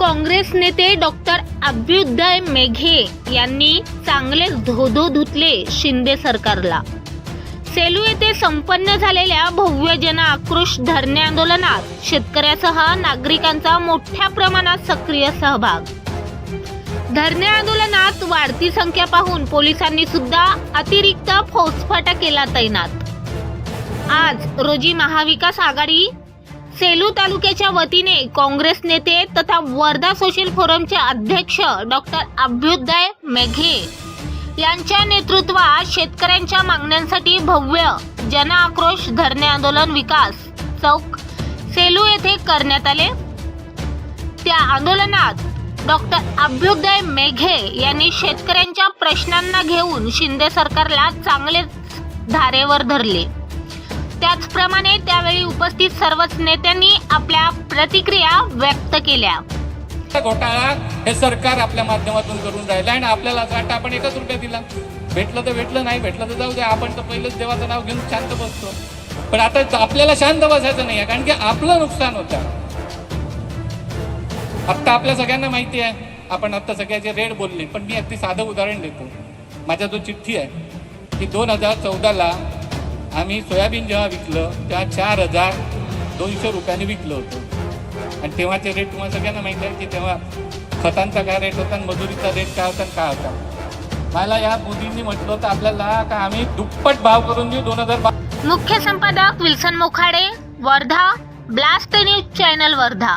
काँग्रेस नेते डॉक्टर अभ्युदय मेघे यांनी चांगले धोधो धुतले शिंदे सरकारला. सेलू येथे संपन्न झालेल्या भव्य जन आक्रोश धरणे आंदोलनात शेतकऱ्यासह नागरिकांचा मोठ्या प्रमाणात सक्रिय सहभाग. धरणे आंदोलनात वाढती संख्या पाहून पोलिसांनी सुद्धा अतिरिक्त फौजफाटा केला तैनात. आज रोजी महाविकास आघाडी सेलू तालुक्याच्या वतीने काँग्रेस नेते तथा वर्धा सोशल फोरमचे अध्यक्ष डॉक्टर अभ्युदय मेघे यांच्या नेतृत्वात शेतकऱ्यांच्या मागण्यांसाठी भव्य जन आक्रोश धरणे आंदोलन विकास चौक सेलू येथे करण्यात आले. त्या आंदोलनात डॉक्टर अभ्युदय मेघे यांनी शेतकऱ्यांच्या प्रश्नांना घेऊन शिंदे सरकारला चांगलेच धारेवर धरले. त्याचप्रमाणे त्यावेळी उपस्थित सर्वच नेत्यांनी आपल्या प्रतिक्रिया व्यक्त केल्या. घोटाळा हे सरकार आपल्या माध्यमातून करून राहिलं आणि आपल्याला असं वाटतं आपण एकच रुपया दिला. भेटलं तर भेटलं नाही भेटलं तर जाऊ दे आपण तर पहिलंच देवाचं नाव घेऊन शांत बसतो. पण आता आपल्याला शांत बसायचं नाही आहे कारण की आपलं नुकसान होतं. आत्ता आपल्या सगळ्यांना माहिती आहे आपण आत्ता सगळ्याचे रेड बोलले पण मी अगदी साधं उदाहरण देतो. माझ्या जो चिठ्ठी आहे ती दोन हजार चौदाला आम्ही सोयाबीन जेव्हा विकलं तेव्हा चार हजार दोनशे रुपयाने विकलं होतं. आणि तेव्हाचे रेट तुम्हाला सगळ्यांना माहिती आहे की तेव्हा खतांचा काय रेट होता आणि मजुरीचा रेट काय होता आणि काय होता. मला या मोदींनी म्हटलं होतं आपल्याला का आम्ही दुप्पट भाव करून देऊ दोन हजार मुख्य संपादक Wilson Mokhade Wardha blast news channel Wardha.